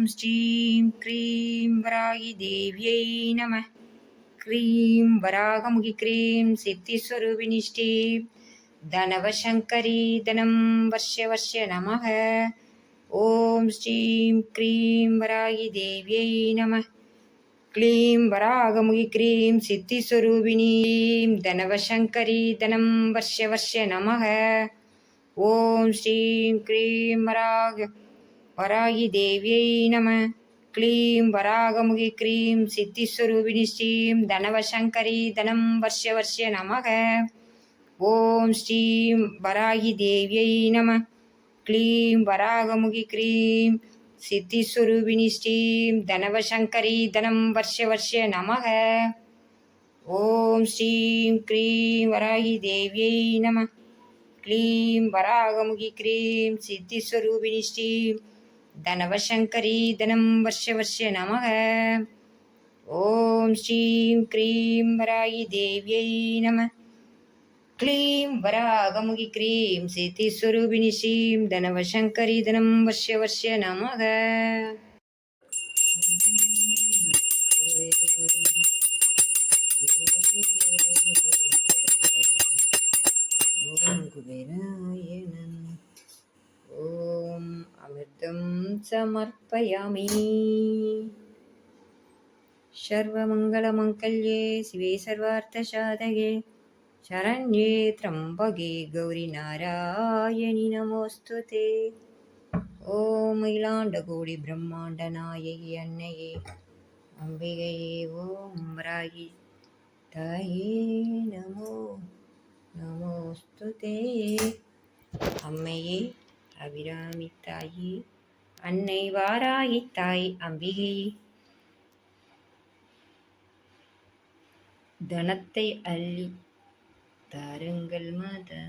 ॐ श्रीं क्रीं वराहि देव्यै नमः क्रीं वराहमुखि क्रीं सिद्धिस्वरूपिणि श्रीं धनवशङ्करी धनं वर्ष्य वर्ष्य नमः ॐ श्रीं क्रीं वराहि देव्यै नमः क्लीं वरागमुखि क्रीं सिद्धिस्वरूपिणीं धनवशङ्करी धनं वर्ष्य वर्ष्य नमः ॐ श्रीं क्रीं वराग वराहि देव्यै नमः क्लीं वरागमुखि क्रीं सिद्धिस्वरूपिणि श्रीं धनवशङ्करी धनं वर्ष्य वर्ष्य नमः ॐ श्रीं वराहि देव्यै नमः क्लीं वरागमुखि क्रीं सिद्धिस्वरूपिणि श्रीं धनवशङ्करी धनं वर्ष्य वर्ष्य नमः ॐ श्रीं क्रीं वराहि देव्यै नमः क्लीं वरागमुखि क्रीं सिद्धिस्वरूपिणि श्रीं தனவசங்கரி தனம் வருஷ வருஷ நம ஓம் ஸ்ரீம் க்ரீம் வராயி தேவியை நம. க்ளீம் வராகமுகி க்ரீம் சித்திஸ்வரூபிணி ஸ்ரீம் தனவசங்கரி தனம் வருஷ வருஷ நம ஓம் குபேராய நம समर्पयामि सर्वमङ्गलमङ्गल्ये शिवे सर्वार्थसाधके शरण्ये त्र्यम्बके गौरीनारायणि नमोऽस्तु ते ॐ मयिलाण्डकोडिब्रह्माण्डनायै अन्नये अम्बिगये ॐ रायि तये नमो నమోస్తుతే అమ్మయే అవిరామి తాయి அன்னை வாராகி தாய் அம்பிகை. தனத்தை அள்ளி தாருங்கள் மாதா